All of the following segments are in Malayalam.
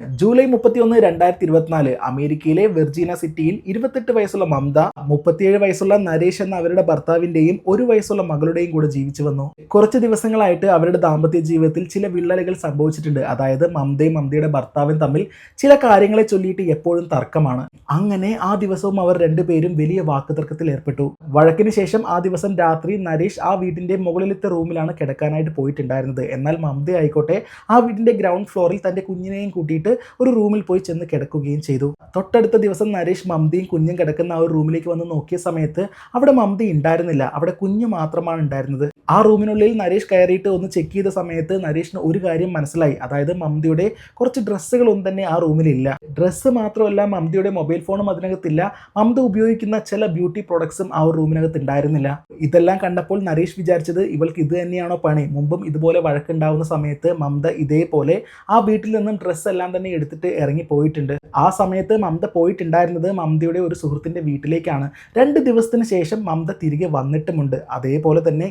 ജൂലൈ മുപ്പത്തിയൊന്ന് രണ്ടായിരത്തി ഇരുപത്തിനാല് അമേരിക്കയിലെ വെർജീന സിറ്റിയിൽ ഇരുപത്തെട്ട് വയസ്സുള്ള മമത മുപ്പത്തിയേഴ് വയസ്സുള്ള നരേഷ് എന്ന അവരുടെ ഭർത്താവിന്റെയും ഒരു വയസ്സുള്ള മകളുടെയും കൂടെ ജീവിച്ചു വന്നു. കുറച്ച് ദിവസങ്ങളായിട്ട് അവരുടെ ദാമ്പത്യ ജീവിതത്തിൽ ചില വിള്ളലുകൾ സംഭവിച്ചിട്ടുണ്ട്. അതായത് മമതയും മമതയുടെ ഭർത്താവും തമ്മിൽ ചില കാര്യങ്ങളെ ചൊല്ലിയിട്ട് എപ്പോഴും തർക്കമാണ്. അങ്ങനെ ആ ദിവസവും അവർ രണ്ടുപേരും വലിയ വാക്കുതർക്കത്തിൽ ഏർപ്പെട്ടു. വഴക്കിന് ശേഷം ആ ദിവസം രാത്രി നരേഷ് ആ വീടിന്റെ മുകളിലത്തെ റൂമിലാണ് കിടക്കാനായിട്ട് പോയിട്ടുണ്ടായിരുന്നത്. എന്നാൽ മമത ആയിക്കോട്ടെ ആ വീടിന്റെ ഗ്രൗണ്ട് ഫ്ലോറിൽ തന്റെ കുഞ്ഞിനെയും കൂട്ടിയിട്ട് ഒരു റൂമിൽ പോയി ചെന്ന് കിടക്കുകയും ചെയ്തു. തൊട്ടടുത്ത ദിവസം നരേഷ് മമതയും കുഞ്ഞും കിടക്കുന്ന ആ ഒരു റൂമിലേക്ക് വന്ന് നോക്കിയ സമയത്ത് അവിടെ മമത ഉണ്ടായിരുന്നില്ല. അവിടെ കുഞ്ഞ് മാത്രമാണ് ഉണ്ടായിരുന്നത്. ആ റൂമിനുള്ളിൽ നരേഷ് കയറിയിട്ട് ഒന്ന് ചെക്ക് ചെയ്ത സമയത്ത് നരേഷിന് ഒരു കാര്യം മനസ്സിലായി. അതായത് മമതയുടെ കുറച്ച് ഡ്രസ്സുകളൊന്നും തന്നെ ആ റൂമിലില്ല. ഡ്രസ്സ് മാത്രമല്ല മമതയുടെ മൊബൈൽ ഫോണും അതിനകത്തില്ല. മമത ഉപയോഗിക്കുന്ന ചില ബ്യൂട്ടി പ്രോഡക്ട്സും ആ റൂമിനകത്ത് ഉണ്ടായിരുന്നില്ല. ഇതെല്ലാം കണ്ടപ്പോൾ നരേഷ് വിചാരിച്ചത് ഇവൾക്ക് ഇത് തന്നെയാണോ പണി. മുമ്പും ഇതുപോലെ വഴക്കുണ്ടാവുന്ന സമയത്ത് മമത ഇതേപോലെ ആ വീട്ടിൽ നിന്നും ഡ്രസ്സ് എല്ലാം തന്നെ എടുത്തിട്ട് ഇറങ്ങി പോയിട്ടുണ്ട്. ആ സമയത്ത് മമത പോയിട്ടുണ്ടായിരുന്നത് മമതയുടെ ഒരു സുഹൃത്തിന്റെ വീട്ടിലേക്കാണ്. രണ്ട് ദിവസത്തിന് ശേഷം മമത തിരികെ വന്നിട്ടുമുണ്ട്. അതേപോലെ തന്നെ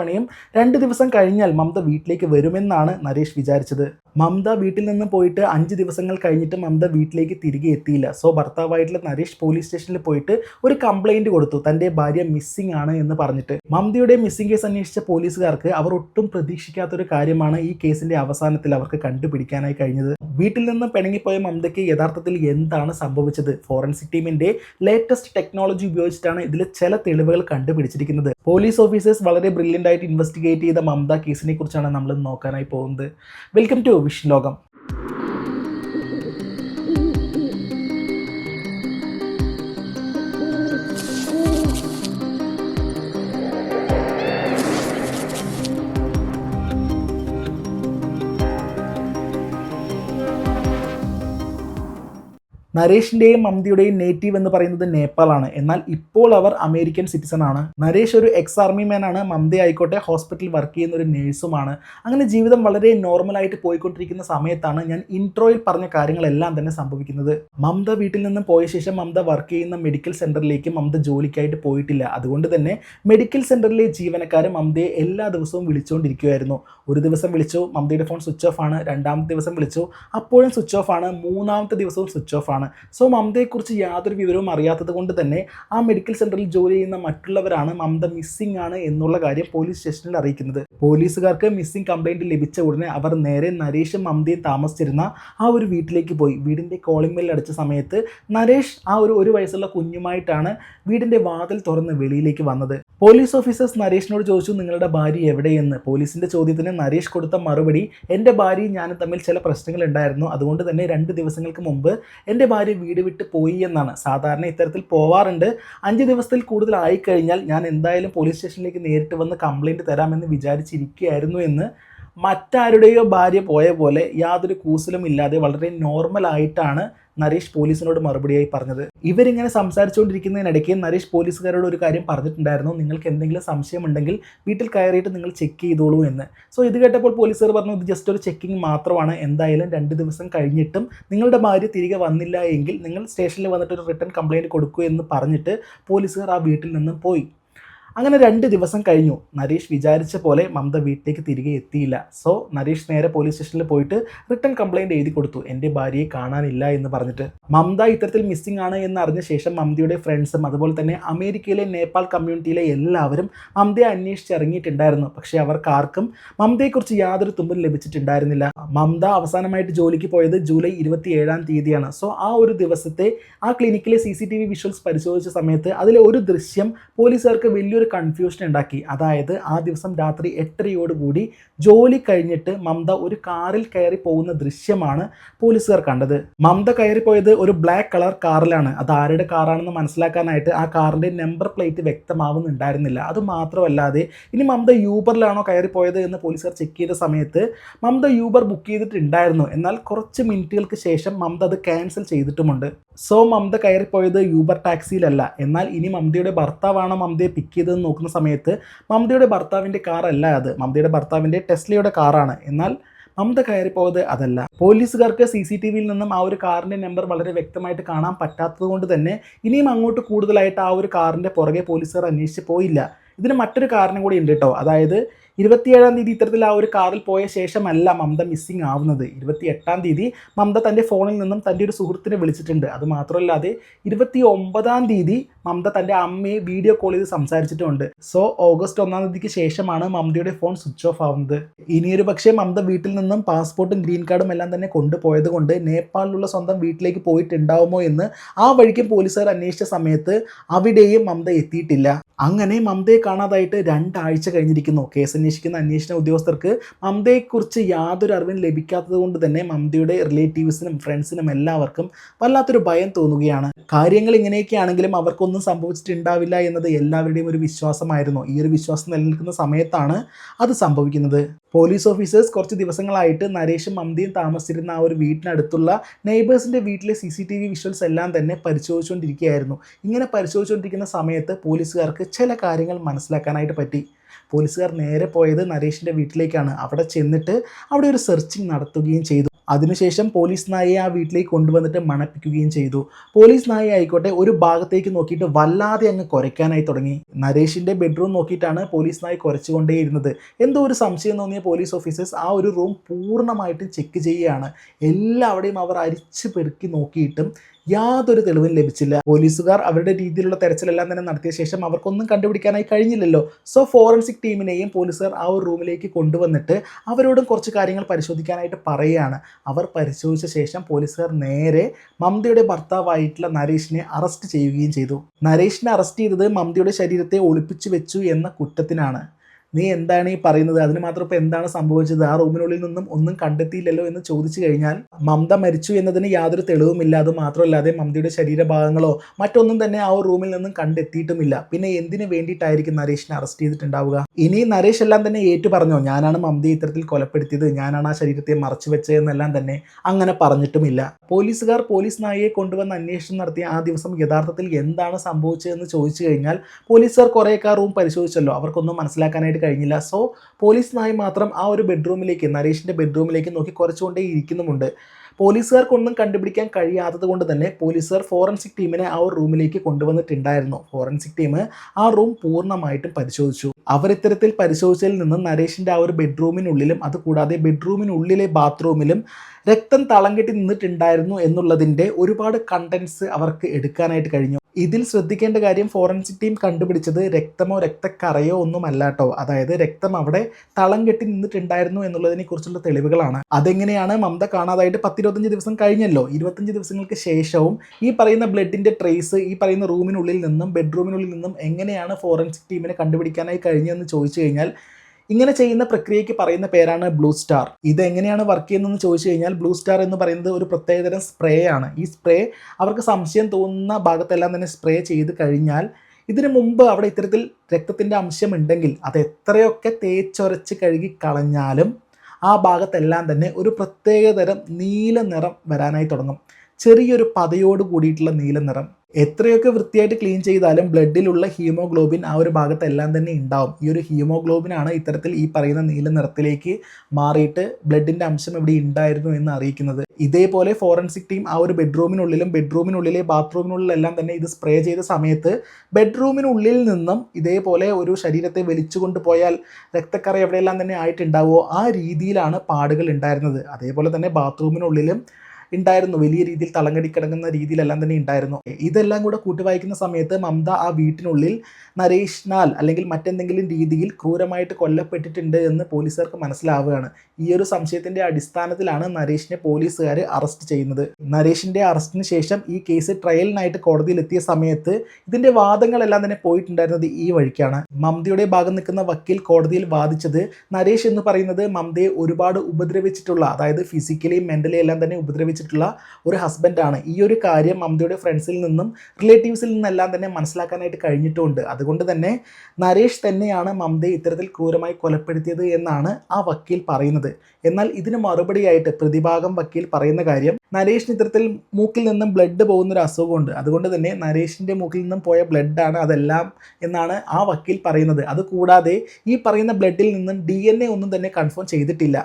ഇത്തവണയും രണ്ട് ദിവസം കഴിഞ്ഞാൽ മമത വീട്ടിലേക്ക് വരുമെന്നാണ് നരേഷ് വിചാരിച്ചത്. മമത വീട്ടിൽ നിന്ന് പോയിട്ട് അഞ്ച് ദിവസങ്ങൾ കഴിഞ്ഞിട്ട് മമത വീട്ടിലേക്ക് തിരികെ എത്തിയില്ല. സോ ഭർത്താവായിട്ടുള്ള നരേഷ് പോലീസ് സ്റ്റേഷനിൽ പോയിട്ട് ഒരു കംപ്ലൈന്റ് കൊടുത്തു. തന്റെ ഭാര്യ മിസ്സിംഗ് ആണ് എന്ന് പറഞ്ഞിട്ട്. മമതയുടെ മിസ്സിംഗ് കേസ് അന്വേഷിച്ച പോലീസുകാർക്ക് അവർ ഒട്ടും പ്രതീക്ഷിക്കാത്തൊരു കാര്യമാണ് ഈ കേസിന്റെ അവസാനത്തിൽ അവർക്ക് കണ്ടുപിടിക്കാനായി കഴിഞ്ഞത്. വീട്ടിൽ നിന്ന് പിണങ്ങിപ്പോയ മമതയ്ക്ക് യഥാർത്ഥത്തിൽ എന്താണ് സംഭവിച്ചത്? ഫോറൻസിക് ടീമിന്റെ ലേറ്റസ്റ്റ് ടെക്നോളജി ഉപയോഗിച്ചിട്ടാണ് ഇതിൽ ചില തെളിവുകൾ കണ്ടുപിടിച്ചിരിക്കുന്നത്. പോലീസ് ഓഫീസേഴ്സ് വളരെ ബ്രില്യന്റ് ആയിട്ട് ഇൻവെസ്റ്റിഗേറ്റ് ചെയ്ത മമത കേസിനെ കുറിച്ചാണ് നമ്മൾ നോക്കാനായി പോകുന്നത്. വെൽക്കം ടു വിഷ് ലോകം. നരേഷിന്റെയും മമതയുടെയും നേറ്റീവ് എന്ന് പറയുന്നത് നേപ്പാളാണ്. എന്നാൽ ഇപ്പോൾ അവർ അമേരിക്കൻ സിറ്റിസൺ ആണ്. നരേഷ് ഒരു എക്സ് ആർമി മാൻ ആണ്. മമത ആയിക്കോട്ടെ ഹോസ്പിറ്റലിൽ വർക്ക് ചെയ്യുന്ന ഒരു നേഴ്സുമാണ് അങ്ങനെ ജീവിതം വളരെ നോർമലായിട്ട് പോയിക്കൊണ്ടിരിക്കുന്ന സമയത്താണ് ഞാൻ ഇൻട്രോയിൽ പറഞ്ഞ കാര്യങ്ങളെല്ലാം തന്നെ സംഭവിക്കുന്നത്. മമത വീട്ടിൽ നിന്ന് പോയ ശേഷം മമത വർക്ക് ചെയ്യുന്ന മെഡിക്കൽ സെന്ററിലേക്ക് മമത ജോലിക്കായിട്ട് പോയിട്ടില്ല. അതുകൊണ്ട് തന്നെ മെഡിക്കൽ സെന്ററിലെ ജീവനക്കാർ മമതയെ എല്ലാ ദിവസവും വിളിച്ചുകൊണ്ടിരിക്കുമായിരുന്നു ഒരു ദിവസം വിളിച്ചു മമതയുടെ ഫോൺ സ്വിച്ച് ഓഫ് ആണ്. രണ്ടാമത്തെ ദിവസം വിളിച്ചു. അപ്പോഴും സ്വിച്ച് ഓഫ് ആണ്. മൂന്നാമത്തെ ദിവസവും സ്വിച്ച് ഓഫ് ആണ്. സോ മമതയെക്കുറിച്ച് യാതൊരു വിവരവും അറിയാത്തത് കൊണ്ട് തന്നെ ആ മെഡിക്കൽ സെന്ററിൽ ജോലി ചെയ്യുന്ന മറ്റുള്ളവരാണ് മമത മിസ്സിംഗ് ആണ് എന്നുള്ള കാര്യം പോലീസ് സ്റ്റേഷനിൽ അറിയിക്കുന്നത്. പോലീസുകാർക്ക് മിസ്സിംഗ് കംപ്ലൈന്റ് ലഭിച്ച ഉടനെ അവർ നേരെ നരേഷും മമതയും താമസിച്ചിരുന്ന ആ ഒരു വീട്ടിലേക്ക് പോയി. വീടിന്റെ കോളിംഗ് ബെല്ലിൽ അടിച്ച സമയത്ത് നരേഷ് ആ ഒരു ഒരു വയസ്സുള്ള കുഞ്ഞുമായിട്ടാണ് വീടിന്റെ വാതിൽ തുറന്ന് വെളിയിലേക്ക് വന്നത്. പോലീസ് ഓഫീസേഴ്സ് നരേഷിനോട് ചോദിച്ചു നിങ്ങളുടെ ഭാര്യ എവിടെയെന്ന്? പോലീസിന്റെ ചോദ്യത്തിന് നരേഷ് കൊടുത്ത മറുപടി എന്റെ ഭാര്യയും ഞാനും തമ്മിൽ ചില പ്രശ്നങ്ങൾ ഉണ്ടായിരുന്നു. അതുകൊണ്ട് തന്നെ രണ്ട് ദിവസങ്ങൾക്ക് മുമ്പ് എന്റെ ഭാര്യ വീട് വിട്ട് പോയി എന്നാണ്. സാധാരണ ഇത്തരത്തിൽ പോവാറുണ്ട്. അഞ്ച് ദിവസത്തിൽ കൂടുതൽ ആയിക്കഴിഞ്ഞാൽ ഞാൻ എന്തായാലും പോലീസ് സ്റ്റേഷനിലേക്ക് നേരിട്ട് വന്ന് കംപ്ലയിന്റ് തരാമെന്ന് വിചാരിച്ചിരിക്കുകയായിരുന്നു എന്ന് മറ്റാരുടെയോ ഭാര്യ പോയ പോലെ യാതൊരു കൂസലും ഇല്ലാതെ വളരെ നോർമലായിട്ടാണ് നരേഷ് പോലീസിനോട് മറുപടിയായി പറഞ്ഞത്. ഇവരിങ്ങനെ സംസാരിച്ചുകൊണ്ടിരിക്കുന്നതിനിടയ്ക്ക് നരേഷ് പോലീസുകാരോട് ഒരു കാര്യം പറഞ്ഞിട്ടുണ്ടായിരുന്നു. നിങ്ങൾക്ക് എന്തെങ്കിലും സംശയമുണ്ടെങ്കിൽ വീട്ടിൽ കയറിയിട്ട് നിങ്ങൾ ചെക്ക് ചെയ്തോളൂ എന്ന്. സോ ഇത് കേട്ടപ്പോൾ പോലീസുകാർ പറഞ്ഞു ഇത് ജസ്റ്റ് ഒരു ചെക്കിംഗ് മാത്രമാണ്. എന്തായാലും രണ്ട് ദിവസം കഴിഞ്ഞിട്ടും നിങ്ങളുടെ ഭാര്യ തിരികെ വന്നില്ല എങ്കിൽ നിങ്ങൾ സ്റ്റേഷനിൽ വന്നിട്ട് ഒരു റിട്ടേൺ കംപ്ലയിന്റ് കൊടുക്കൂ എന്ന് പറഞ്ഞിട്ട് പോലീസുകാർ ആ വീട്ടിൽ നിന്നും പോയി. അങ്ങനെ രണ്ട് ദിവസം കഴിഞ്ഞു. നരേഷ് വിചാരിച്ച പോലെ മമത വീട്ടിലേക്ക് തിരികെ എത്തിയില്ല. സോ നരേഷ് നേരെ പോലീസ് സ്റ്റേഷനിൽ പോയിട്ട് റിട്ടേൺ കംപ്ലൈന്റ് എഴുതി കൊടുത്തു. എന്റെ ഭാര്യയെ കാണാനില്ല എന്ന് പറഞ്ഞിട്ട്. മമത ഇത്തരത്തിൽ മിസ്സിംഗ് ആണ് എന്ന് അറിഞ്ഞ ശേഷം മമതയുടെ ഫ്രണ്ട്സും അതുപോലെ തന്നെ അമേരിക്കയിലെ നേപ്പാൾ കമ്മ്യൂണിറ്റിയിലെ എല്ലാവരും മമതയെ അന്വേഷിച്ചിറങ്ങിയിട്ടുണ്ടായിരുന്നു പക്ഷേ അവർക്ക് ആർക്കും മമതയെക്കുറിച്ച് യാതൊരു തുമ്പും ലഭിച്ചിട്ടുണ്ടായിരുന്നില്ല. മമത അവസാനമായിട്ട് ജോലിക്ക് പോയത് ജൂലൈ ഇരുപത്തി ഏഴാം തീയതിയാണ്. സോ ആ ഒരു ദിവസത്തെ ആ ക്ലിനിക്കിലെ C C T V visuals പരിശോധിച്ച സമയത്ത് അതിലെ ഒരു ദൃശ്യം പോലീസുകാർക്ക് വലിയൊരു കൺഫ്യൂഷൻ ഉണ്ടാക്കി. അതായത് ആ ദിവസം രാത്രി എട്ടരയോടുകൂടി ജോലി കഴിഞ്ഞിട്ട് മമത ഒരു കാറിൽ കയറി പോകുന്ന ദൃശ്യമാണ് പോലീസുകാർ കണ്ടത്. മമത കയറിപ്പോയത് ഒരു ബ്ലാക്ക് കളർ കാറിലാണ്. അത് ആരുടെ കാറാണെന്ന് മനസ്സിലാക്കാനായിട്ട് ആ കാറിന്റെ നമ്പർ പ്ലേറ്റ് വ്യക്തമാവുന്നുണ്ടായിരുന്നില്ല. അത് മാത്രമല്ലാതെ ഇനി മമത യൂബറിലാണോ കയറിപ്പോയത് എന്ന് പോലീസുകാർ ചെക്ക് ചെയ്ത സമയത്ത് മമത യൂബർ ബുക്ക് ചെയ്തിട്ടുണ്ടായിരുന്നു. എന്നാൽ കുറച്ച് മിനിറ്റുകൾക്ക് ശേഷം മമത അത് ക്യാൻസൽ ചെയ്തിട്ടുമുണ്ട്. സോ മമത കയറിപ്പോയത് യൂബർ ടാക്സിയിലല്ല എന്നാൽ ഇനി മമതയുടെ ഭർത്താവാണോ മമതയെ പിക്ക് ചെയ്തതെന്ന് നോക്കുന്ന സമയത്ത് മമതയുടെ ഭർത്താവിന്റെ കാറല്ല അത്. മമതയുടെ ഭർത്താവിന്റെ ടെസ്ലയുടെ കാറാണ്. എന്നാൽ മമത കയറിപ്പോയത് അതല്ല. പോലീസുകാർക്ക് സി സി ടി വിയിൽ നിന്നും ആ ഒരു കാറിന്റെ നമ്പർ വളരെ വ്യക്തമായിട്ട് കാണാൻ പറ്റാത്തത് കൊണ്ട് തന്നെ ഇനിയും അങ്ങോട്ട് കൂടുതലായിട്ട് ആ ഒരു കാറിന്റെ പുറകെ പോലീസുകാർ അന്വേഷിച്ച് പോയില്ല. ഇതിന് മറ്റൊരു കാരണം കൂടി ഉണ്ട് കേട്ടോ. അതായത് ഇരുപത്തിയേഴാം തീയതി ഇത്തരത്തിൽ ആ ഒരു കാറിൽ പോയ ശേഷമല്ല മമത മിസ്സിംഗ് ആവുന്നത്. ഇരുപത്തി എട്ടാം തീയതി മമത തന്റെ ഫോണിൽ നിന്നും തന്റെ ഒരു സുഹൃത്തിനെ വിളിച്ചിട്ടുണ്ട്. അത് മാത്രമല്ലാതെ ഇരുപത്തി ഒമ്പതാം തീയതി മമത തന്റെ അമ്മയെ വീഡിയോ കോൾ ചെയ്ത് സംസാരിച്ചിട്ടുണ്ട്. സോ ഓഗസ്റ്റ് ഒന്നാം തീയതിക്ക് ശേഷമാണ് മമതയുടെ ഫോൺ സ്വിച്ച് ഓഫ് ആവുന്നത്. ഇനിയൊരു പക്ഷേ മമത വീട്ടിൽ നിന്നും പാസ്പോർട്ടും ഗ്രീൻ കാർഡും എല്ലാം തന്നെ കൊണ്ടുപോയത് കൊണ്ട് നേപ്പാളിലുള്ള സ്വന്തം വീട്ടിലേക്ക് പോയിട്ടുണ്ടാവുമോ എന്ന് ആ വഴിക്കും പോലീസുകാർ അന്വേഷിച്ച സമയത്ത് അവിടെയും മമത എത്തിയിട്ടില്ല. അങ്ങനെ മമതയെ കാണാതായിട്ട് രണ്ടാഴ്ച കഴിഞ്ഞിരിക്കുന്നു. കേസ് അന്വേഷിക്കുന്ന അന്വേഷണ ഉദ്യോഗസ്ഥർക്ക് മമതയെക്കുറിച്ച് യാതൊരു അറിവും ലഭിക്കാത്തത് കൊണ്ട് തന്നെ മമതയുടെ റിലേറ്റീവ്സിനും ഫ്രണ്ട്സിനും എല്ലാവർക്കും വല്ലാത്തൊരു ഭയം തോന്നുകയാണ്. കാര്യങ്ങൾ ഇങ്ങനെയൊക്കെയാണെങ്കിലും അവർക്കൊന്നും സംഭവിച്ചിട്ടുണ്ടാവില്ല എന്നത് എല്ലാവരുടെയും ഒരു വിശ്വാസമായിരുന്നു. ഈ ഒരു വിശ്വാസം നിലനിൽക്കുന്ന സമയത്താണ് അത് സംഭവിക്കുന്നത്. പോലീസ് ഓഫീസേഴ്സ് കുറച്ച് ദിവസങ്ങളായിട്ട് നരേഷും മമതയും താമസിച്ചിരുന്ന ആ ഒരു വീട്ടിനടുത്തുള്ള നെയ്ബേഴ്സിന്റെ വീട്ടിലെ C C T V visuals എല്ലാം തന്നെ പരിശോധിച്ചുകൊണ്ടിരിക്കുകയായിരുന്നു. ഇങ്ങനെ പരിശോധിച്ചുകൊണ്ടിരിക്കുന്ന സമയത്ത് പോലീസുകാർക്ക് ചില കാര്യങ്ങൾ മനസ്സിലാക്കാനായിട്ട് പറ്റി. പോലീസുകാർ നേരെ പോയത് നരേഷിന്റെ വീട്ടിലേക്കാണ്. അവിടെ ചെന്നിട്ട് അവിടെ ഒരു സെർച്ചിങ് നടത്തുകയും ചെയ്തു. അതിനുശേഷം പോലീസ് നായയെ ആ വീട്ടിലേക്ക് കൊണ്ടുവന്നിട്ട് മണപ്പിക്കുകയും ചെയ്തു. പോലീസ് നായ ആയിക്കോട്ടെ ഒരു ഭാഗത്തേക്ക് നോക്കിയിട്ട് വല്ലാതെ അങ്ങ് കുരയ്ക്കാനായി തുടങ്ങി. നരേഷിന്റെ ബെഡ്റൂം നോക്കിയിട്ടാണ് പോലീസ് നായ കുരച്ചുകൊണ്ടേയിരുന്നത്. എന്തോ ഒരു സംശയം തോന്നിയ പോലീസ് ഓഫീസേഴ്സ് ആ ഒരു റൂം പൂർണമായിട്ടും ചെക്ക് ചെയ്യുകയാണ്. എല്ലാവിടെയും അവർ അരിച്ചു പെറുക്കി നോക്കിയിട്ടും യാതൊരു തെളിവും ലഭിച്ചില്ല. പോലീസുകാർ അവരുടെ രീതിയിലുള്ള തെരച്ചിലെല്ലാം തന്നെ നടത്തിയ ശേഷം അവർക്കൊന്നും കണ്ടുപിടിക്കാനായി കഴിഞ്ഞില്ലല്ലോ. സോ ഫോറൻസിക് ടീമിനെയും പോലീസുകാർ ആ ഒരു റൂമിലേക്ക് കൊണ്ടുവന്നിട്ട് അവരോടും കുറച്ച് കാര്യങ്ങൾ പരിശോധിക്കാനായിട്ട് പറയുകയാണ്. അവർ പരിശോധിച്ച ശേഷം പോലീസുകാർ നേരെ മമതയുടെ ഭർത്താവായിട്ടുള്ള നരേഷിനെ അറസ്റ്റ് ചെയ്യുകയും ചെയ്തു. നരേഷിനെ അറസ്റ്റ് ചെയ്തത് മമതയുടെ ശരീരത്തെ ഒളിപ്പിച്ചു വെച്ചു എന്ന കുറ്റത്തിനാണ്. നീ എന്താണ് ഈ പറയുന്നത്? അതിന് മാത്രം ഇപ്പം എന്താണ് സംഭവിച്ചത്? ആ റൂമിനുള്ളിൽ നിന്നും ഒന്നും കണ്ടെത്തിയില്ലല്ലോ എന്ന് ചോദിച്ചു കഴിഞ്ഞാൽ മമത മരിച്ചു എന്നതിന് യാതൊരു തെളിവുമില്ല. അത് മാത്രമല്ലാതെ മമതയുടെ ശരീരഭാഗങ്ങളോ മറ്റൊന്നും തന്നെ ആ റൂമിൽ നിന്നും കണ്ടെത്തിയിട്ടുമില്ല. പിന്നെ എന്തിനു വേണ്ടിയിട്ടായിരിക്കും നരേഷിനെ അറസ്റ്റ് ചെയ്തിട്ടുണ്ടാവുക? ഇനി നരേഷ് എല്ലാം തന്നെ ഏറ്റു പറഞ്ഞോ ഞാനാണ് മമതയെ ഇത്തരത്തിൽ കൊലപ്പെടുത്തിയത്. ഞാനാണ് ആ ശരീരത്തെ മറച്ചു വെച്ചത് എന്നെല്ലാം തന്നെ അങ്ങനെ പറഞ്ഞിട്ടുമില്ല. പോലീസുകാർ പോലീസ് നായയെ കൊണ്ടുവന്ന് അന്വേഷണം നടത്തിയ ആ ദിവസം യഥാർത്ഥത്തിൽ എന്താണ് സംഭവിച്ചതെന്ന് ചോദിച്ചു കഴിഞ്ഞാൽ പോലീസുകാർ കുറേയൊക്കെ റൂം പരിശോധിച്ചല്ലോ. അവർക്കൊന്നും മനസ്സിലാക്കാനായിട്ട് കഴിഞ്ഞില്ല. സോ പോലീസ് നായി മാത്രം ആ ഒരു ബെഡ്റൂമിലേക്ക് നരേഷിന്റെ ബെഡ്റൂമിലേക്ക് നോക്കി കുറച്ചുകൊണ്ടേ ഇരിക്കുന്നുമുണ്ട്. പോലീസുകാർക്കൊന്നും കണ്ടുപിടിക്കാൻ കഴിയാത്തത് കൊണ്ട് തന്നെ പോലീസുകാർ ഫോറൻസിക് ടീമിനെ ആ ഒരു റൂമിലേക്ക് കൊണ്ടുവന്നിട്ടുണ്ടായിരുന്നു. ഫോറൻസിക് ടീം ആ റൂം പൂർണമായിട്ടും പരിശോധിച്ചു. അവർ ഇത്തരത്തിൽ പരിശോധിച്ചതിൽ നിന്ന് നരേഷിന്റെ ആ ഒരു ബെഡ്റൂമിനുള്ളിലും അതുകൂടാതെ ബെഡ്റൂമിനുള്ളിലെ ബാത്റൂമിലും രക്തം തളം കെട്ടി നിന്നിട്ടുണ്ടായിരുന്നു എന്നുള്ളതിന്റെ ഒരുപാട് കണ്ടൻസ് അവർക്ക് എടുക്കാനായിട്ട് കഴിഞ്ഞു. ഇതിൽ ശ്രദ്ധിക്കേണ്ട കാര്യം ഫോറൻസിക് ടീം കണ്ടുപിടിച്ചത് രക്തമോ രക്തക്കറയോ ഒന്നും കേട്ടോ അതായത് രക്തം അവിടെ തളം കെട്ടി നിന്നിട്ടുണ്ടായിരുന്നു എന്നുള്ളതിനെ കുറിച്ചുള്ള തെളിവുകളാണ്. അതെങ്ങനെയാണ് മമത കാണാതായിട്ട് പത്തിരുപത്തഞ്ച് ദിവസം കഴിഞ്ഞല്ലോ? ഇരുപത്തഞ്ച് ദിവസങ്ങൾക്ക് ശേഷവും ഈ പറയുന്ന ബ്ലഡിന്റെ ട്രേസ് ഈ പറയുന്ന റൂമിനുള്ളിൽ നിന്നും ബെഡ്റൂമിനുള്ളിൽ നിന്നും എങ്ങനെയാണ് ഫോറൻസിക് ടീമിനെ കണ്ടുപിടിക്കാനായി കഴിഞ്ഞതെന്ന് ചോദിച്ചു കഴിഞ്ഞാൽ ഇങ്ങനെ ചെയ്യുന്ന പ്രക്രിയയ്ക്ക് പറയുന്ന പേരാണ് ബ്ലൂ സ്റ്റാർ ഇത് എങ്ങനെയാണ് വർക്ക് ചെയ്യുന്നതെന്ന് ചോദിച്ചു കഴിഞ്ഞാൽ ബ്ലൂ സ്റ്റാർ എന്ന് പറയുന്നത് ഒരു പ്രത്യേകതരം സ്പ്രേ ആണ്. ഈ സ്പ്രേ അവർക്ക് സംശയം തോന്നുന്ന ഭാഗത്തെല്ലാം തന്നെ സ്പ്രേ ചെയ്ത് കഴിഞ്ഞാൽ ഇതിനു മുമ്പ് അവിടെ ഇത്തരത്തിൽ രക്തത്തിന്റെ അംശം ഉണ്ടെങ്കിൽ അത് എത്രയൊക്കെ തേച്ചൊരച്ച് കഴുകി കളഞ്ഞാലും ആ ഭാഗത്തെല്ലാം തന്നെ ഒരു പ്രത്യേകതരം നീല നിറം വരാനായി തുടങ്ങും. ചെറിയൊരു പതയോട് കൂടിയിട്ടുള്ള നീല നിറം. എത്രയൊക്കെ വൃത്തിയായിട്ട് ക്ലീൻ ചെയ്താലും ബ്ലഡിലുള്ള ഹീമോഗ്ലോബിൻ ആ ഒരു ഭാഗത്തെല്ലാം തന്നെ ഉണ്ടാവും. ഈ ഒരു ഹീമോഗ്ലോബിനാണ് ഇത്തരത്തിൽ ഈ പറയുന്ന നീല നിറത്തിലേക്ക് മാറിയിട്ട് ബ്ലഡിന്റെ അംശം ഇവിടെ ഉണ്ടായിരുന്നു എന്ന് അറിയിക്കുന്നത്. ഇതേപോലെ ഫോറൻസിക് ടീം ആ ഒരു ബെഡ്റൂമിനുള്ളിലും ബെഡ്റൂമിനുള്ളിലെ ബാത്റൂമിനുള്ളിലെല്ലാം തന്നെ ഇത് സ്പ്രേ ചെയ്ത സമയത്ത് ബെഡ്റൂമിനുള്ളിൽ നിന്നും ഇതേപോലെ ഒരു ശരീരത്തെ വലിച്ചുകൊണ്ട് പോയാൽ രക്തക്കറ എവിടെയെല്ലാം തന്നെ ആയിട്ടുണ്ടാവുമോ ആ രീതിയിലാണ് പാടുകൾ ഉണ്ടായിരുന്നത്. അതേപോലെ തന്നെ ബാത്റൂമിനുള്ളിലും ഉണ്ടായിരുന്നു. വലിയ രീതിയിൽ തളങ്കടിക്കിടങ്ങുന്ന രീതിയിലെല്ലാം തന്നെ ഉണ്ടായിരുന്നു. ഇതെല്ലാം കൂടെ കൂട്ടിവായിക്കുന്ന സമയത്ത് മമത ആ വീട്ടിനുള്ളിൽ നരേഷ്നാൽ അല്ലെങ്കിൽ മറ്റെന്തെങ്കിലും രീതിയിൽ ക്രൂരമായിട്ട് കൊല്ലപ്പെട്ടിട്ടുണ്ട് എന്ന് പോലീസുകാർക്ക് മനസ്സിലാവുകയാണ്. ഈ ഒരു സംശയത്തിന്റെ അടിസ്ഥാനത്തിലാണ് നരേഷിനെ പോലീസുകാർ അറസ്റ്റ് ചെയ്യുന്നത്. നരേഷിന്റെ അറസ്റ്റിന് ശേഷം ഈ കേസ് ട്രയലിനായിട്ട് കോടതിയിൽ എത്തിയ സമയത്ത് ഇതിന്റെ വാദങ്ങളെല്ലാം തന്നെ പോയിട്ടുണ്ടായിരുന്നത് ഈ വഴിക്കാണ്. മമതയുടെ ഭാഗം നിൽക്കുന്ന വക്കീൽ കോടതിയിൽ വാദിച്ചത് നരേഷ് എന്ന് പറയുന്നത് മമതയെ ഒരുപാട് ഉപദ്രവിച്ചിട്ടുള്ള അതായത് ഫിസിക്കലി മെന്റലി എല്ലാം തന്നെ ഉപദ്രവിച്ചിട്ടുള്ള ഒരു ഹസ്ബൻഡാണ് ഈ ഒരു കാര്യം മമതയുടെ ഫ്രണ്ട്സിൽ നിന്നും റിലേറ്റീവ്സിൽ നിന്നെല്ലാം തന്നെ മനസ്സിലാക്കാനായിട്ട് കഴിഞ്ഞിട്ടുണ്ട്. അതുകൊണ്ട് തന്നെ നരേഷ് തന്നെയാണ് മമതയെ ഇത്തരത്തിൽ ക്രൂരമായി കൊലപ്പെടുത്തിയത് എന്നാണ് ആ വക്കീൽ പറയുന്നത്. എന്നാൽ ഇതിന് മറുപടിയായിട്ട് പ്രതിഭാഗം വക്കീൽ പറയുന്ന കാര്യം നരേഷിന് ഇത്തരത്തിൽ മൂക്കിൽ നിന്നും ബ്ലഡ് പോകുന്ന ഒരു അസുഖമുണ്ട്. അതുകൊണ്ട് തന്നെ നരേഷിന്റെ മൂക്കിൽ നിന്നും പോയ ബ്ലഡാണ് അതെല്ലാം എന്നാണ് ആ വക്കീൽ പറയുന്നത്. അതുകൂടാതെ ഈ പറയുന്ന ബ്ലഡിൽ നിന്നും ഡി ഒന്നും തന്നെ കൺഫേം ചെയ്തിട്ടില്ല.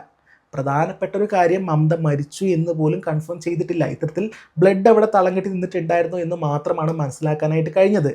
പ്രധാനപ്പെട്ട ഒരു കാര്യം മമത മരിച്ചു എന്ന് പോലും കൺഫേം ചെയ്തിട്ടില്ല. ഇത്തരത്തിൽ ബ്ലഡ് അവിടെ തളങ്കെട്ടി നിന്നിട്ടുണ്ടായിരുന്നു എന്ന് മാത്രമാണ് മനസ്സിലാക്കാനായിട്ട് കഴിഞ്ഞത്.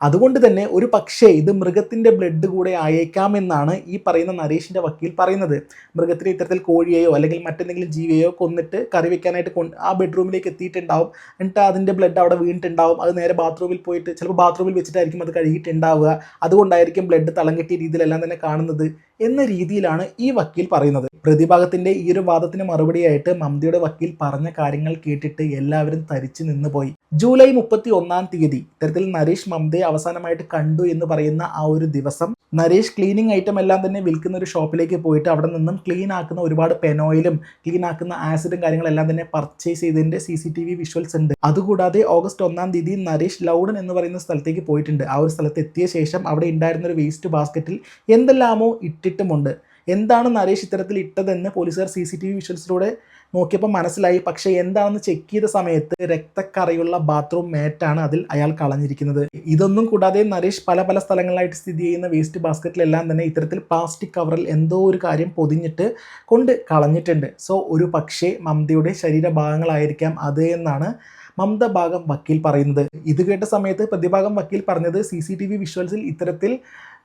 അതുകൊണ്ട് തന്നെ ഒരു പക്ഷേ ഇത് മൃഗത്തിന്റെ ബ്ലഡ് കൂടെ ആയേക്കാമെന്നാണ് ഈ പറയുന്ന നരേഷിന്റെ വക്കീൽ പറയുന്നത്. മൃഗത്തിന് ഇത്തരത്തിൽ കോഴിയെയോ അല്ലെങ്കിൽ മറ്റെന്തെങ്കിലും ജീവിയെയോ കൊന്നിട്ട് കറി വെക്കാനായിട്ട് കൊണ്ട് ആ ബെഡ്റൂമിലേക്ക് എത്തിയിട്ടുണ്ടാവും. എന്നിട്ട് അതിന്റെ ബ്ലഡ് അവിടെ വീണിട്ടുണ്ടാവും. അത് നേരെ ബാത്റൂമിൽ പോയിട്ട് ചിലപ്പോൾ ബാത്റൂമിൽ വെച്ചിട്ടായിരിക്കും അത് കഴുകിയിട്ടുണ്ടാവുക. അതുകൊണ്ടായിരിക്കും ബ്ലഡ് തളം രീതിയിലെല്ലാം തന്നെ കാണുന്നത്. എന്ന രീതിയിലാണ് ഈ വക്കീൽ പറയുന്നത്. പ്രതിഭാഗത്തിന്റെ ഈ ഒരു വാദത്തിന് മറുപടിയായിട്ട് മമതയുടെ വക്കീൽ പറഞ്ഞ കാര്യങ്ങൾ കേട്ടിട്ട് എല്ലാവരും തരിച്ചു നിന്നുപോയി ജൂലൈ മുപ്പത്തി ഒന്നാം തീയതി ഇത്തരത്തിൽ നരേഷ് മമതയെ അവസാനമായിട്ട് കണ്ടു എന്ന് പറയുന്ന ആ ഒരു ദിവസം നരേഷ് ക്ലീനിങ് ഐറ്റം എല്ലാം തന്നെ വിൽക്കുന്ന ഒരു ഷോപ്പിലേക്ക് പോയിട്ട് അവിടെ നിന്നും ക്ലീൻ ആക്കുന്ന ഒരുപാട് പെനോയിലും ക്ലീൻ ആക്കുന്ന ആസിഡും കാര്യങ്ങളെല്ലാം തന്നെ പർച്ചേസ് ചെയ്തതിന്റെ C C T V visuals ഉണ്ട്. അതുകൂടാതെ ഓഗസ്റ്റ് ഒന്നാം തീയതി നരേഷ് ലൗഡൻ എന്ന് പറയുന്ന സ്ഥലത്തേക്ക് പോയിട്ടുണ്ട്. ആ ഒരു സ്ഥലത്ത് എത്തിയ ശേഷം അവിടെ ഉണ്ടായിരുന്ന ഒരു വേസ്റ്റ് ബാസ്ക്കറ്റിൽ എന്തെല്ലാമോ ഇട്ടിട്ടുമുണ്ട് എന്താണ് നരേഷ് ഇത്തരത്തിൽ ഇട്ടതെന്ന് പോലീസുകാർ സി സി ടി വി വിഷ്വൽസിലൂടെ നോക്കിയപ്പോൾ മനസ്സിലായി. പക്ഷേ എന്താണെന്ന് ചെക്ക് ചെയ്ത സമയത്ത് രക്തക്കറയുള്ള ബാത്റൂം മാറ്റാണ് അതിൽ അയാൾ കളഞ്ഞിരിക്കുന്നത്. ഇതൊന്നും കൂടാതെ നരേഷ് പല പല സ്ഥലങ്ങളിലായിട്ട് സ്ഥിതി ചെയ്യുന്ന വേസ്റ്റ് ബാസ്ക്കറ്റിലെല്ലാം തന്നെ ഇത്തരത്തിൽ പ്ലാസ്റ്റിക് കവറിൽ എന്തോ ഒരു കാര്യം പൊതിഞ്ഞിട്ട് കൊണ്ട് കളഞ്ഞിട്ടുണ്ട്. സോ ഒരു പക്ഷേ മമതയുടെ ശരീരഭാഗങ്ങളായിരിക്കാം അത് എന്നാണ് മമത ഭാഗം വക്കീൽ പറയുന്നത്. ഇത് കേട്ട സമയത്ത് പ്രതിഭാഗം വക്കീൽ പറഞ്ഞത് സി സി ടി വി വിഷ്വൽസിൽ ഇത്തരത്തിൽ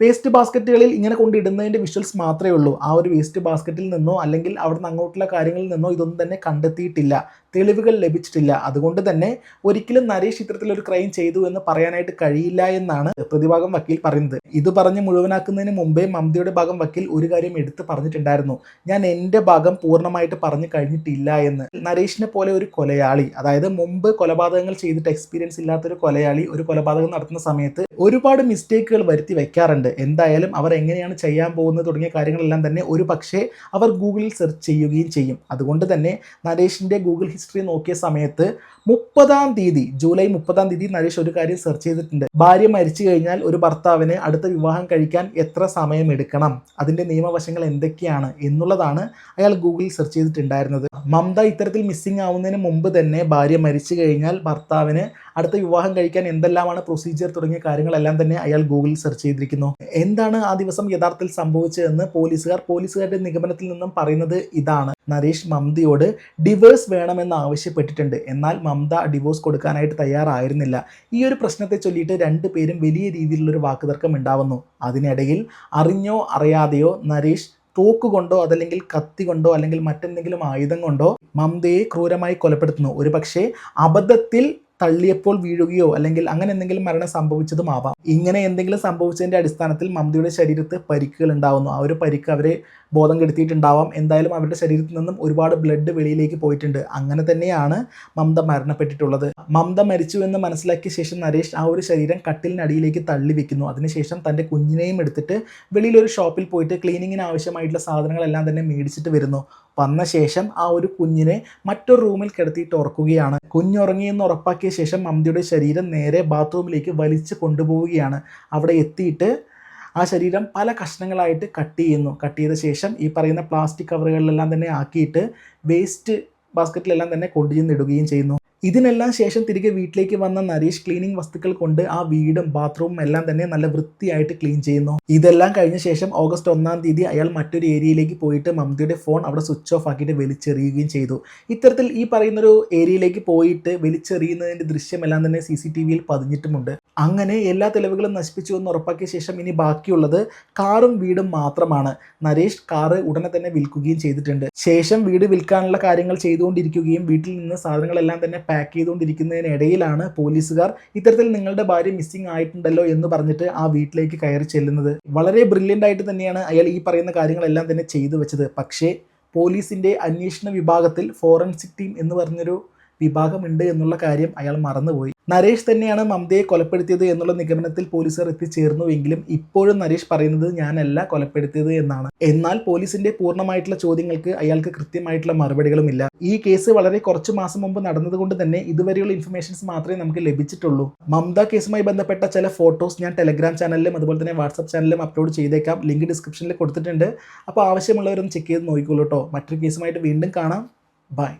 വേസ്റ്റ് ബാസ്ക്കറ്റുകളിൽ ഇങ്ങനെ കൊണ്ടിടുന്നതിന്റെ വിഷ്വൽസ് മാത്രമേ ഉള്ളൂ. ആ ഒരു വേസ്റ്റ് ബാസ്ക്കറ്റിൽ നിന്നോ അല്ലെങ്കിൽ അവിടുന്ന് അങ്ങോട്ടുള്ള കാര്യങ്ങളിൽ നിന്നോ ഇതൊന്നും തന്നെ കണ്ടെത്തിയിട്ടില്ല. തെളിവുകൾ ലഭിച്ചിട്ടില്ല. അതുകൊണ്ട് തന്നെ ഒരിക്കലും നരേഷ് ഇത്തരത്തിലൊരു ക്രൈം ചെയ്തു എന്ന് പറയാനായിട്ട് കഴിയില്ല എന്നാണ് പ്രതിഭാഗം വക്കീൽ പറയുന്നത്. ഇത് പറഞ്ഞ് മുഴുവനാക്കുന്നതിന് മുമ്പേ മമതയുടെ ഭാഗം വക്കീൽ ഒരു കാര്യം എടുത്ത് പറഞ്ഞിട്ടുണ്ടായിരുന്നു. ഞാൻ എന്റെ ഭാഗം പൂർണമായിട്ട് പറഞ്ഞു കഴിഞ്ഞിട്ടില്ല എന്ന്. നരേഷിനെ പോലെ ഒരു കൊലയാളി അതായത് മുമ്പ് കൊലപാതകങ്ങൾ ചെയ്തിട്ട് എക്സ്പീരിയൻസ് ഇല്ലാത്തൊരു കൊലയാളി ഒരു കൊലപാതകം നടത്തുന്ന സമയത്ത് ഒരുപാട് മിസ്റ്റേക്കുകൾ വരുത്തി വെക്കാറുണ്ട് എന്തായാലും അവർ എങ്ങനെയാണ് ചെയ്യാൻ പോകുന്നത് തുടങ്ങിയ കാര്യങ്ങളെല്ലാം തന്നെ ഒരു പക്ഷേ അവർ ഗൂഗിളിൽ സെർച്ച് ചെയ്യുകയും ചെയ്യും. അതുകൊണ്ട് തന്നെ നരേഷിന്റെ ഗൂഗിൾ ഹിസ്റ്ററി നോക്കിയ സമയത്ത് മുപ്പതാം തീയതി ജൂലൈ മുപ്പതാം തീയതി നരേഷ് ഒരു കാര്യം സെർച്ച് ചെയ്തിട്ടുണ്ട്. ഭാര്യ മരിച്ചു കഴിഞ്ഞാൽ ഒരു ഭർത്താവിന് അടുത്ത വിവാഹം കഴിക്കാൻ എത്ര സമയം എടുക്കണം? അതിന്റെ നിയമവശങ്ങൾ എന്തൊക്കെയാണ് എന്നുള്ളതാണ് അയാൾ ഗൂഗിളിൽ സെർച്ച് ചെയ്തിട്ടുണ്ടായിരുന്നത്. മമത ഇത്തരത്തിൽ മിസ്സിംഗ് ആവുന്നതിന് മുമ്പ് തന്നെ ഭാര്യ മരിച്ചു കഴിഞ്ഞാൽ ഭർത്താവിന് അടുത്ത വിവാഹം കഴിക്കാൻ എന്തെല്ലാമാണ് പ്രൊസീജിയർ തുടങ്ങിയ കാര്യങ്ങളെല്ലാം തന്നെ അയാൾ ഗൂഗിളിൽ സെർച്ച് ചെയ്തിരിക്കുന്നു. എന്താണ് ആ ദിവസം യഥാർത്ഥത്തിൽ സംഭവിച്ചതെന്ന് പോലീസുകാർ പോലീസുകാരുടെ നിഗമനത്തിൽ നിന്നും പറയുന്നത് ഇതാണ്. നരേഷ് മമതയോട് ഡിവോഴ്സ് വേണമെന്ന് ആവശ്യപ്പെട്ടിട്ടുണ്ട്. എന്നാൽ മമത ഡിവോഴ്സ് കൊടുക്കാനായിട്ട് തയ്യാറായിരുന്നില്ല. ഈ ഒരു പ്രശ്നത്തെ ചൊല്ലിയിട്ട് രണ്ടു പേരും വലിയ രീതിയിലുള്ളൊരു വാക്കുതർക്കം ഉണ്ടാവുന്നു. അതിനിടയിൽ അറിഞ്ഞോ അറിയാതെയോ നരേഷ് തോക്ക് കൊണ്ടോ അതല്ലെങ്കിൽ കത്തി കൊണ്ടോ അല്ലെങ്കിൽ മറ്റെന്തെങ്കിലും ആയുധം കൊണ്ടോ മമതയെ ക്രൂരമായി കൊലപ്പെടുത്തുന്നു. ഒരുപക്ഷെ അബദ്ധത്തിൽ തള്ളിയപ്പോൾ വീഴുകയോ അല്ലെങ്കിൽ അങ്ങനെ എന്തെങ്കിലും മരണം സംഭവിച്ചതും ആവാം. ഇങ്ങനെ എന്തെങ്കിലും സംഭവിച്ചതിന്റെ അടിസ്ഥാനത്തിൽ മമതയുടെ ശരീരത്ത് പരിക്കുകൾ ഉണ്ടാവുന്നു. ആ ഒരു പരിക്ക് അവരെ ബോധം കെടുത്തിയിട്ടുണ്ടാവാം. എന്തായാലും അവരുടെ ശരീരത്തിൽ നിന്നും ഒരുപാട് ബ്ലഡ് വെളിയിലേക്ക് പോയിട്ടുണ്ട്. അങ്ങനെ തന്നെയാണ് മമത മരണപ്പെട്ടിട്ടുള്ളത്. മമത മരിച്ചു എന്ന് മനസ്സിലാക്കിയ ശേഷം നരേഷ് ആ ഒരു ശരീരം കട്ടിലിനടിയിലേക്ക് തള്ളി വെക്കുന്നു. അതിനുശേഷം തന്റെ കുഞ്ഞിനെയും എടുത്തിട്ട് വെളിയിലൊരു ഷോപ്പിൽ പോയിട്ട് ക്ലീനിങ്ങിന് ആവശ്യമായിട്ടുള്ള സാധനങ്ങളെല്ലാം തന്നെ മേടിച്ചിട്ട് വരുന്നു. വന്ന ശേഷം ആ ഒരു കുഞ്ഞിനെ മറ്റൊരു റൂമിൽ കിടത്തിയിട്ട് ഉറക്കുകയാണ്. കുഞ്ഞുറങ്ങിയെന്ന് ഉറപ്പാക്കിയ ശേഷം മമതയുടെ ശരീരം നേരെ ബാത്റൂമിലേക്ക് വലിച്ചു കൊണ്ടുപോവുകയാണ്. അവിടെ എത്തിയിട്ട് ആ ശരീരം പല കഷ്ണങ്ങളായിട്ട് കട്ട് ചെയ്യുന്നു. കട്ട് ചെയ്ത ശേഷം ഈ പറയുന്ന പ്ലാസ്റ്റിക് കവറുകളിലെല്ലാം തന്നെ ആക്കിയിട്ട് വേസ്റ്റ് ബാസ്ക്കറ്റിലെല്ലാം തന്നെ കൊണ്ടുചെന്നിടുകയും ചെയ്യുന്നു. ഇതിനെല്ലാം ശേഷം തിരികെ വീട്ടിലേക്ക് വന്ന നരേഷ് ക്ലീനിങ് വസ്തുക്കൾ കൊണ്ട് ആ വീടും ബാത്റൂമും എല്ലാം തന്നെ നല്ല വൃത്തിയായിട്ട് ക്ലീൻ ചെയ്യുന്നു. ഇതെല്ലാം കഴിഞ്ഞ ശേഷം ഓഗസ്റ്റ് ഒന്നാം തീയതി അയാൾ മറ്റൊരു ഏരിയയിലേക്ക് പോയിട്ട് മമതയുടെ ഫോൺ അവിടെ സ്വിച്ച് ഓഫ് ആക്കിയിട്ട് വലിച്ചെറിയുകയും ചെയ്തു. ഇത്തരത്തിൽ ഈ പറയുന്നൊരു ഏരിയയിലേക്ക് പോയിട്ട് വലിച്ചെറിയുന്നതിന്റെ ദൃശ്യമെല്ലാം തന്നെ സി സി ടി വിയിൽ പതിഞ്ഞിട്ടുമുണ്ട്. അങ്ങനെ എല്ലാ തെളിവുകളും നശിപ്പിച്ചു എന്ന് ഉറപ്പാക്കിയ ശേഷം ഇനി ബാക്കിയുള്ളത് കാറും വീടും മാത്രമാണ്. നരേഷ് കാറ് ഉടനെ തന്നെ വിൽക്കുകയും ചെയ്തിട്ടുണ്ട്. ശേഷം വീട് വിൽക്കാനുള്ള കാര്യങ്ങൾ ചെയ്തുകൊണ്ടിരിക്കുകയും വീട്ടിൽ നിന്ന് സാധനങ്ങളെല്ലാം തന്നെ പാക്ക് ചെയ്തുകൊണ്ടിരിക്കുന്നതിനിടയിലാണ് പോലീസുകാർ ഇത്തരത്തിൽ നിങ്ങളുടെ ഭാര്യ മിസ്സിംഗ് ആയിട്ടുണ്ടല്ലോ എന്ന് പറഞ്ഞിട്ട് ആ വീട്ടിലേക്ക് കയറി ചെല്ലുന്നത്. വളരെ ബ്രില്യന്റ് ആയിട്ട് തന്നെയാണ് അയാൾ ഈ പറയുന്ന കാര്യങ്ങളെല്ലാം തന്നെ ചെയ്തു വെച്ചത്. പക്ഷേ പോലീസിന്റെ അന്വേഷണ വിഭാഗത്തിൽ ഫോറൻസിക് ടീം എന്ന് പറഞ്ഞൊരു വിഭാഗമുണ്ട് എന്നുള്ള കാര്യം അയാൾ മറന്നുപോയി. നരേഷ് തന്നെയാണ് മമതയെ കൊലപ്പെടുത്തിയത് എന്നുള്ള നിഗമനത്തിൽ പോലീസുകാർ എത്തിച്ചേർന്നുവെങ്കിലും ഇപ്പോഴും നരേഷ് പറയുന്നത് ഞാനല്ല കൊലപ്പെടുത്തിയത് എന്നാണ്. എന്നാൽ പോലീസിന്റെ പൂർണമായിട്ടുള്ള ചോദ്യങ്ങൾക്ക് അയാൾക്ക് കൃത്യമായിട്ടുള്ള മറുപടികളുമില്ല. ഈ കേസ് വളരെ കുറച്ച് മാസം മുമ്പ് നടന്നതുകൊണ്ട് തന്നെ ഇതുവരെയുള്ള ഇൻഫർമേഷൻസ് മാത്രമേ നമുക്ക് ലഭിച്ചിട്ടുള്ളൂ. മമത കേസുമായി ബന്ധപ്പെട്ട ചില ഫോട്ടോസ് ഞാൻ ടെലഗ്രാം ചാനലിലും അതുപോലെ തന്നെ വാട്സപ്പ് ചാനലിലും അപ്ലോഡ് ചെയ്തേക്കാം. ലിങ്ക് ഡിസ്ക്രിപ്ഷനിൽ കൊടുത്തിട്ടുണ്ട്. അപ്പോൾ ആവശ്യമുള്ളവരൊന്ന് ചെക്ക് ചെയ്ത് നോക്കിക്കോളൂ കേട്ടോ മറ്റൊരു കേസുമായിട്ട് വീണ്ടും കാണാം. ബൈ